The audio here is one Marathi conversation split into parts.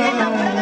não.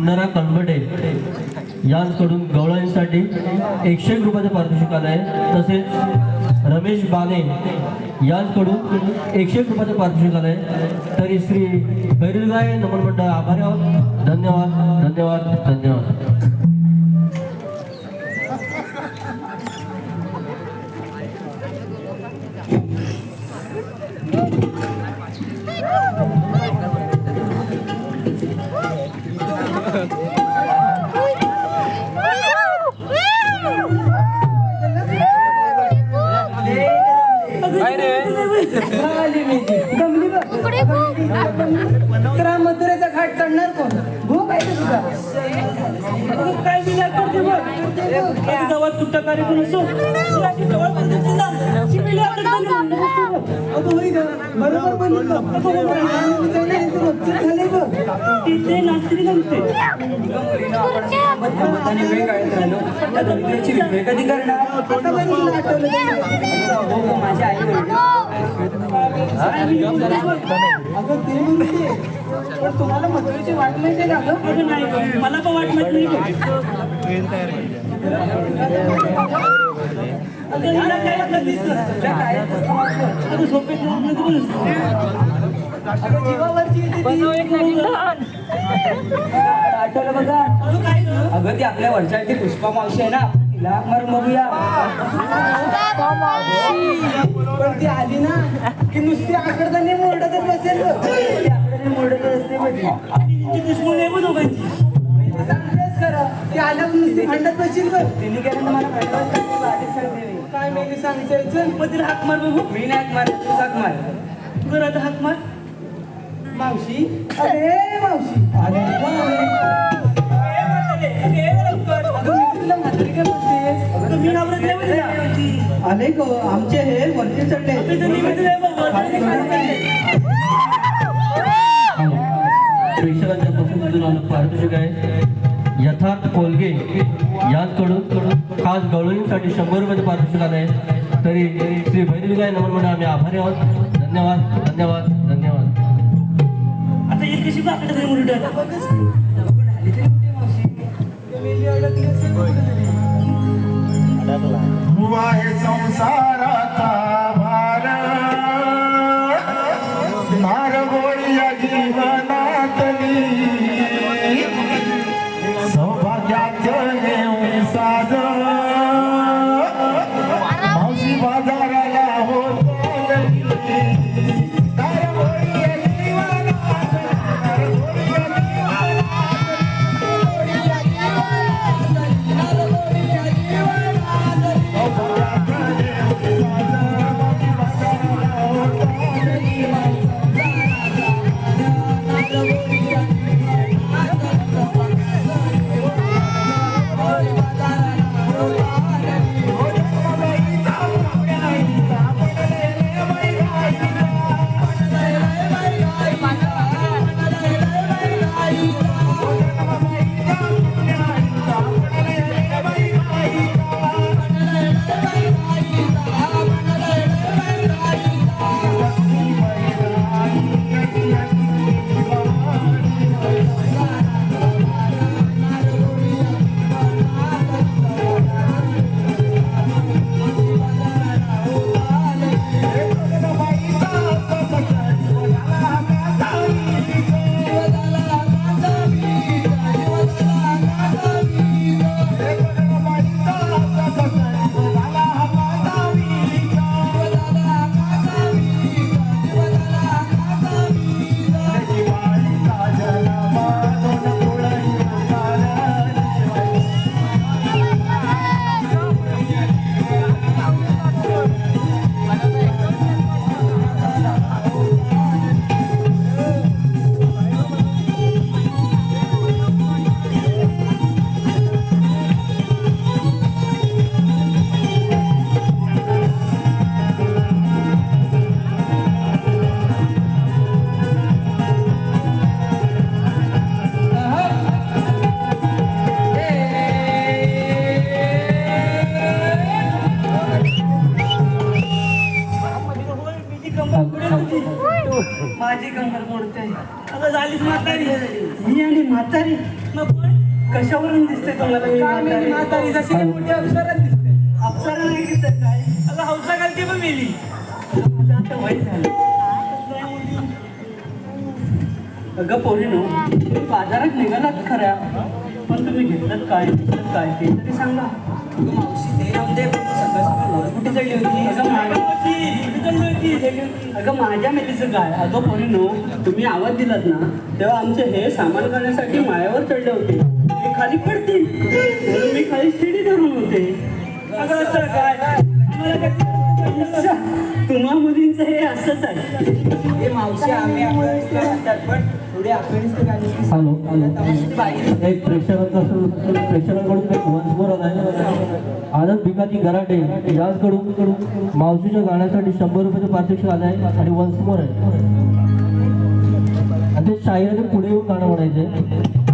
सुमनारा कनबडे यांकडून गवळणीसाठी एकशे एक रुपयाचं पारितोषिक आलं आहे तसेच रमेश बाने यांकडून एकशे एक रुपयाचं पारितोषिक आलं आहे तरी श्री भैरवगाय नमन मंडळ आभारी आहोत. धन्यवाद धन्यवाद धन्यवाद. तर मथुरेचा घाट चढणार कोण भूक आहे तुझा काय विचार करते बघ कधी गावात कुठं कार्यक्रम असो बरोबर हे तिथे नाचरी जमते कधी करणार माझ्या आई अगं ते म्हणते पण तुम्हाला मथुरेची वाट माहिती का अगं नाही गं. मला पण वाट माहीत नाही अगं हिला काय वाटलं दिसलं? काय दिसलं वाटलं? अगं झोपेत झोपलं तर अगं जीवावरची येते ती. आठवलं बघा अगं काय गं? अगं ती आपल्या वरच्या ती पुष्पा मावशी आहे ना तिला हाक पण ती आली ना? की नुसती आकडदाने मोरडतच बसेल बघ. ती असते म्हणजे. मी सांगतेच खरं ती आल्यावर नुसती भांडत बसेल बघ. तिने केलं मला सांगते मी. काय मेली सांगते चल मग तिला हाक मार बघू. मी नाही हाक मार तू हाक मार. बरं आता हाक मार. मावशी. अरे मावशी. अरे काय बोलतेस? अगं मी घाबरत नाही बरं का? आले ग आमचे हे वरती चढले. प्रेक्षकांच्या पसंतीतून आलं पारितोषिक आहे यथार्थ कोलगे यांकडून खास गवळणीसाठी शंभर रुपयाचं पारितोषिक आलं आहे तरी श्री भैरविगाय नमन मंडळ आम्ही आभारी आहोत. धन्यवाद धन्यवाद धन्यवाद. आता एक कशी बाकडे तरी मुलगी झालीस म्हातारी. मी आणि म्हातारी. मग कोण? कशावरून दिसते तुम्हाला मी म्हातारी? म्हातारी? जशी काही मोठी अप्सरा दिसते. अप्सरा नाही दिसत काय? अगं हौसा घालते पण मेली माझं आता वय झालं. अगं पोरीनो तुम्ही बाजारात निघालात खऱ्या. पण तुम्ही घेतलं काय? घेतलं काय? ते तरी सांगा. मावशी ते राहून दे. सकाळ सकाळ कुठे चढली होती? अगं अगं माझ्या मेथीचं काय अगं पोरीनो तुम्ही आवाज दिलात ना तेव्हा आमचे हे सामान करण्यासाठी मायावर चढले होते. ते खाली पडतील म्हणून मी खाली शिडी धरून होते. अगं असं काय? तुम्हा मुलींचं हे असंच आहे. हे मावशी आम्ही म्हणतात पण हॅलो हॅलो. एक प्रेक्षकांचा प्रेक्षकांकडून एक वंशभर आलाय आनंद भिकाजी गराटे यांकडून मावशीच्या गाण्यासाठी शंभर रुपयाचं पारितोषिक आलं आहे आणि वंशभर आहे. आणि ते शाहिराने पुढे येऊन गाणं आहे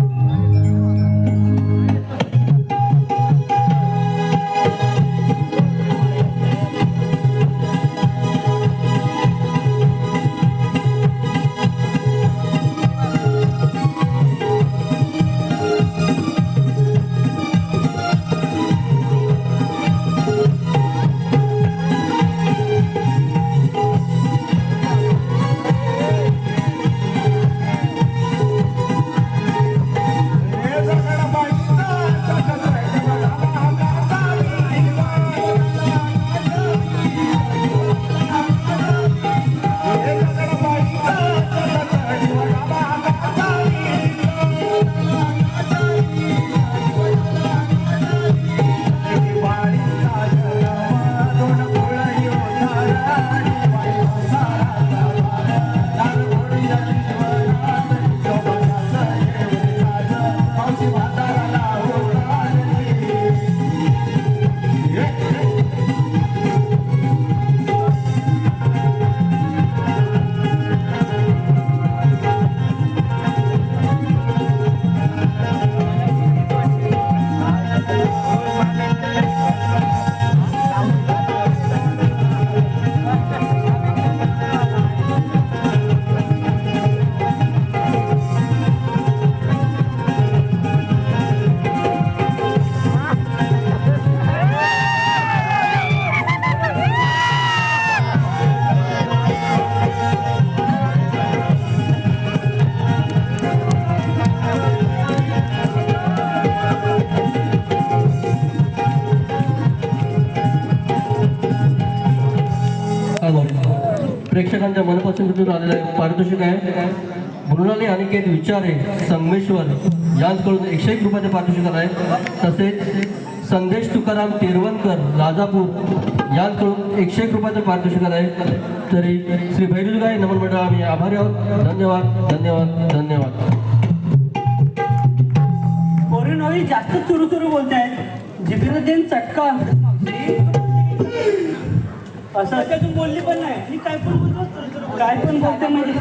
मनपसंतीतून आलेलं आहे पारितोषिक आहे. मृणाली अनिकेत विचारे संगमेश्वर. यांकडून एकशे एक रुपयाचे पारितोषिक आलं आहे तसेच संदेश तुकाराम तेरवणकर राजापूर यांकडून एकशे एक रुपयाचं पारितोषिक आलं आहे तरी श्री भैरुजगाई नमन मंडळ आम्ही आभारी आहोत. धन्यवाद धन्यवाद धन्यवाद. जास्त चुरू चुरू बोलत आहेत देन चटका असं त्याच्यातून बोलली पण नाही. मी काय पण बोलतो काय पण बोलते म्हणजे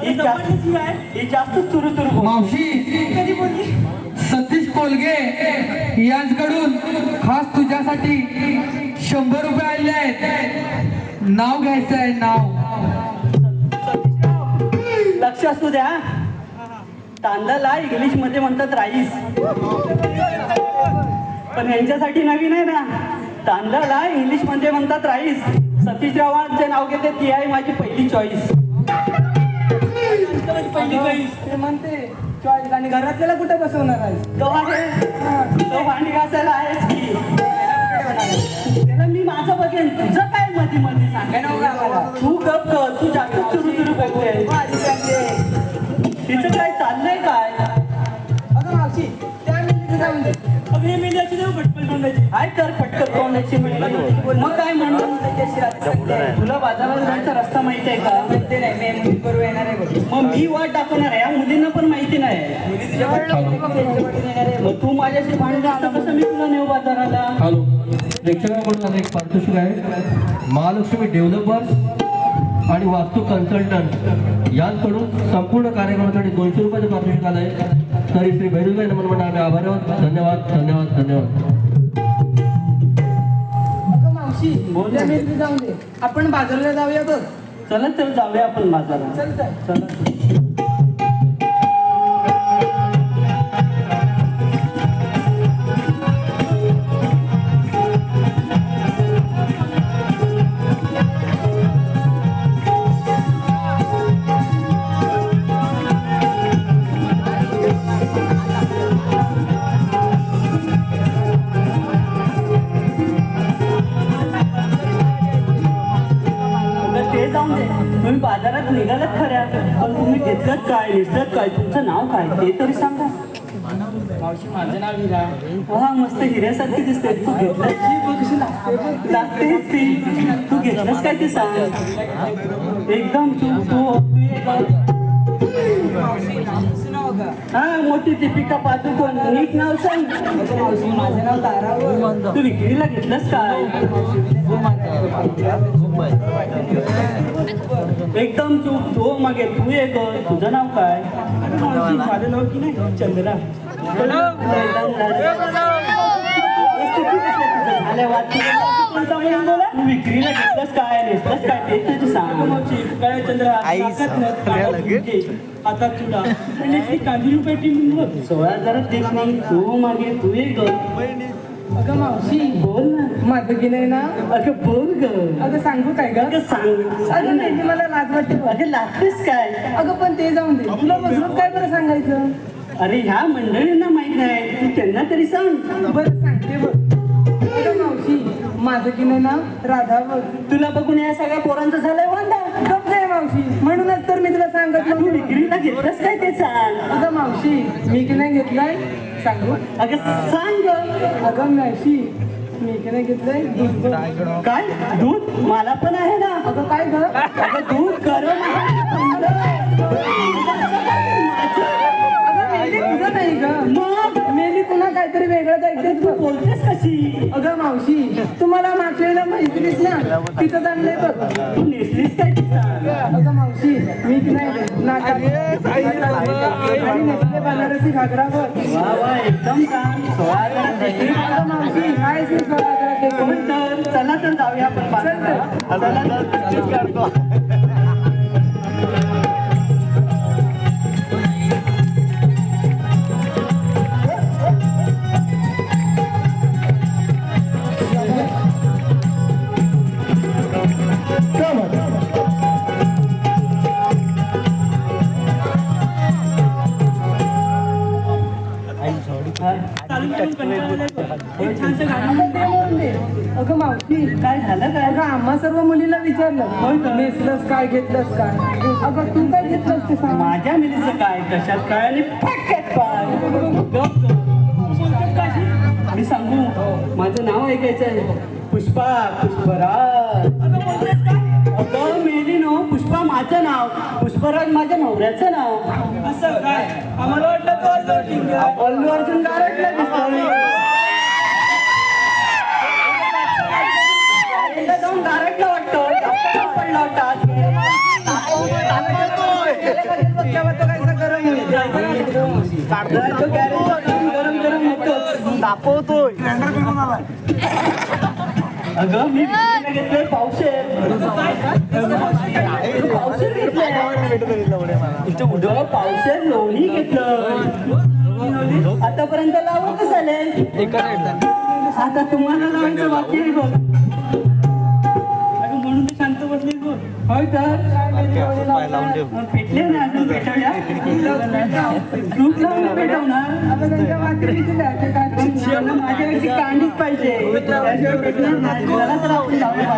ही जास्त ही आहे. ही जास्त चुरू चुरू बोल मावशी कधी बोलली? सतीश कोलगे यांच्याकडून खास तुझ्यासाठी शंभर रुपये आले आहेत. नाव घ्यायचं आहे नाव. लक्ष असू द्या तांदळाला इंग्लिशमध्ये म्हणतात राईस. पण यांच्यासाठी नवीन आहे ना. तांदळाला इंग्लिशमध्ये म्हणतात राईस. सतीश रावांचे नाव घेते ती आहे माझी पहिली चॉईस पहिली काही ते म्हणते चॉईस आणि घरातल्याला कुठे बसवणार आहे तो आहे. तो भांडी घासायला आहेच की? त्याला मी माझं बघेन. तुझं काय मध्ये मध्ये काय नाव का आम्हाला सांग तू गप कर. तू जास्त चुरू चुरू सांगते तिचं काय चाललंय काय? अगं मावशी त्या मिनिटं जाऊन दे. तर पटकन तोंडाची मिळली मग काय म्हणून त्याच्याशी रात्री सांगते. तुला बाजारात जायचा रस्ता माहिती आहे का? म्हणते नाही. मी मुली बरोबर येणार आहे बघ. मग मी वाट दाखवणार आहे. या मुलींना पण माहिती नाही. मग तू माझ्याशी भांडण असतं कसं मी तुला नेऊ बाजाराला? हॅलो प्रेक्षकांकडून एक पारितोषिक आहे. महालक्ष्मी डेव्हलपर्स आणि वास्तू कन्सल्टंट यांकडून संपूर्ण कार्यक्रमासाठी दोनशे रुपयाचं पारितोषिक आलं आहे तरी श्री भैरुभाई नमन म्हणून आम्ही आभारी आहोत धन्यवाद धन्यवाद धन्यवाद. आपण बाजारला जाऊया बघ. चला तर जाऊया आपण बाजारात. चल चल. नाव काय तरी सांगा. मावशी माझं नाव हिरा. वा मस्त हिऱ्यासारखी दिसते तू घेतलास लागते ती. तू घेतलास काय ते सांग. एकदम तू तू हा मोठी दीपिका पादुकोण. नीट नाव सांग. मावशी माझं नाव तारा तू विक्रीला घेतलंस काय एकदम तू तो मागे तू ये ग. तुझं नाव काय? चंद्रा. तू विक्रीला घेतलंस काय नेसलंस काय ते तुझं सांग. काय चंद्रा? आता तुला. कांदिरी पेटी सोळा जरा देख नाही. तू मागे तू ग अगं मावशी बोल ना. माझं की नाही ना? अगं बोल ग. अगं सांगू काय ग? अगं सांग सांग अगं. नाही. मला लाज वाटते. अगं लागतेस काय? अगं पण ते जाऊन दे. तुला बसलं काय बरं सांगायचं? अरे ह्या मंडळींना माहीत आहे तू त्यांना तरी सांग. बरं सांगते बघ. अगं मावशी माझं की नाही ना? राधा बघ. तुला बघून या सगळ्या पोरांचं झालंय वांदा? मावशी. म्हणूनच तर मी तुला सांगत तू घेतलंस काय ते सांग? अगं मावशी मी की नाही घेतलाय? सांगू? अगं सांग. अगं मावशी मी की नाही घेतलंय? दूध. काय? दूध? मला पण आहे ना. अगं काय ग? अगं दूध गरम आहे. थंड वेगळं ऐकतेच तू बोलतेस कशी अगं मावशी तुम्हाला मागलेला मैत्रीस ना तिथं आणलंय बघ तू नेसलीस काय अगं मावशी मी की नाही नाका आणि नेसले बनारसी घागरा बघ वा वा एकदम. अगं मावशी काय ती घागरा ते होय तर चला तर जाऊया आपण. चला तर. अगं मावशी काय झालं काय? अगं आम्हा सर्व मुलीला विचारलं. नेसलंस काय घेतलंस काय? अगं तू काय घेतलंस ते सांग. माझ्या मुलीचं काय? कशात काय? आणि फटक्यात पाय. गप गप. मी सांगू? माझं नाव ऐकायचं आहे. पुष्पा पुष्पराज. अगं मेली नो. पुष्पा माझं नाव. पुष्पराज माझ्या नवऱ्याचं नाव. असं काय? आम्हाला वाटलं तो अल्लू अल्लू अर्जुन गारटला दिसतोय. एकदा जाऊन गारटला वाटतं. पडला होता. तो गॅरेजवर जाऊन गरम होतं अगं मी लोणी घेतलं. आतापर्यंत लावतच आले? आता तुम्हाला लावायचं बाकी आहे बघ. होय तर? पेटले ना अजून लावून कांडीच पाहिजे. त्याशिवाय पेटणार नाही चला तर आपण जाऊया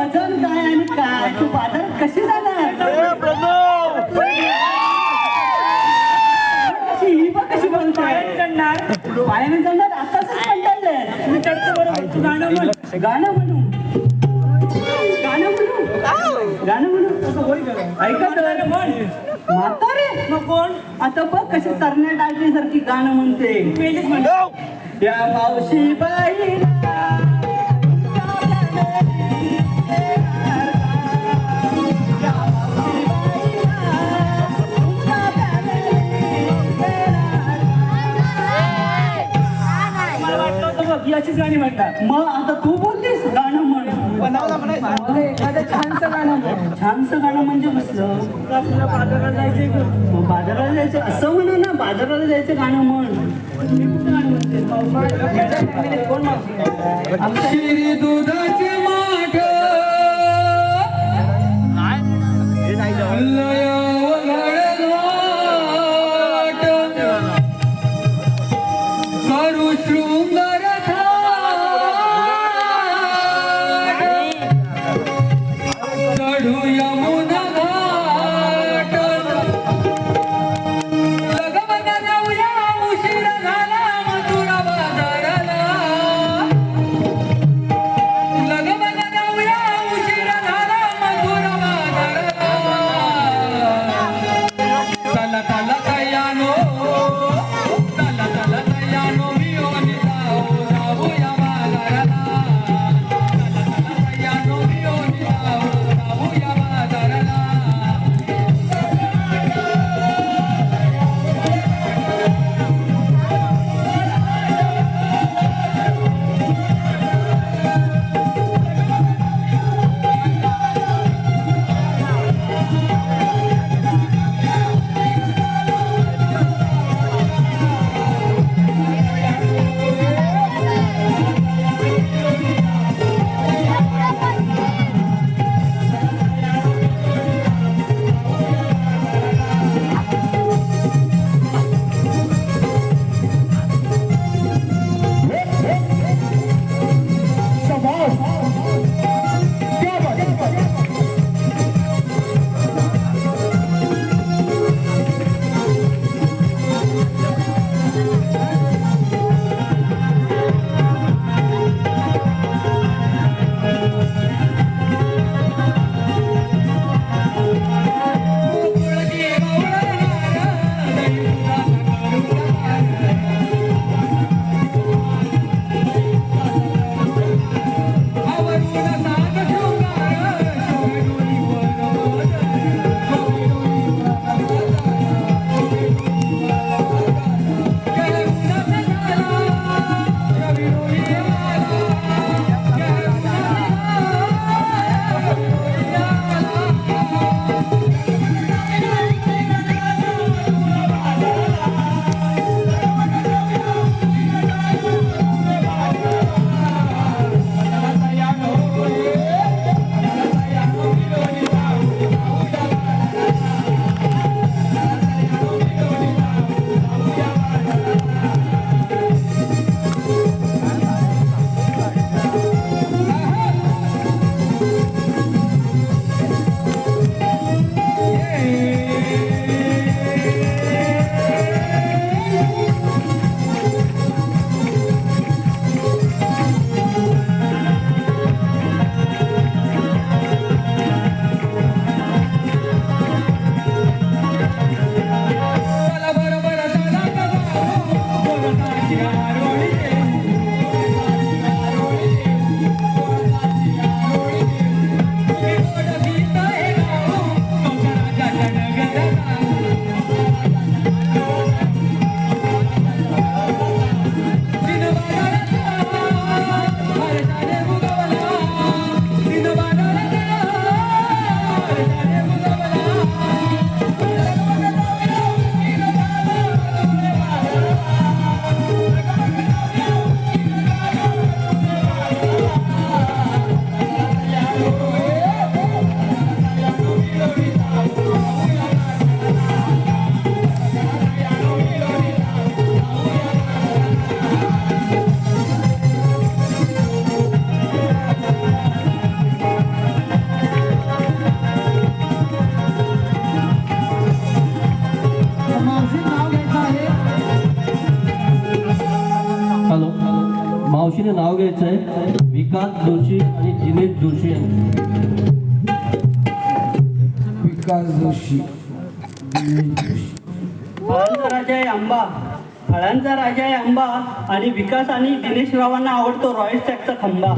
वजन काय आणि काय? तू बाजारात कशी जाणार? कशी ही बघ कशी बोलते. करणार पायाने जाणार आताच गाणं म्हण गाणं म्हणू. गाणं म्हणू. गाणं म्हणू. ऐका तर. म्हण म्हातारे मग कोण आता बघ कशी तरण्या टाकल्यासारखी गाणं म्हणते. या मावशी बाईला याचीच गाणी म्हणतात मग आता तू बोलतेस गाणं म्हण मला एखादं छानसं गाणं म्हण छानसं गाणं म्हणजे कसलं बाजाराला जायचं बाजाराला जायचं असं म्हणा ना बाजाराला जायचं गाणं म्हण कोण माठ Allah ya फळांचा राजा आहे आंबा. फळांचा राजा आहे आंबा आणि विकास आणि दिनेश रावांना आवडतो रॉयल चॅकचा खंबा.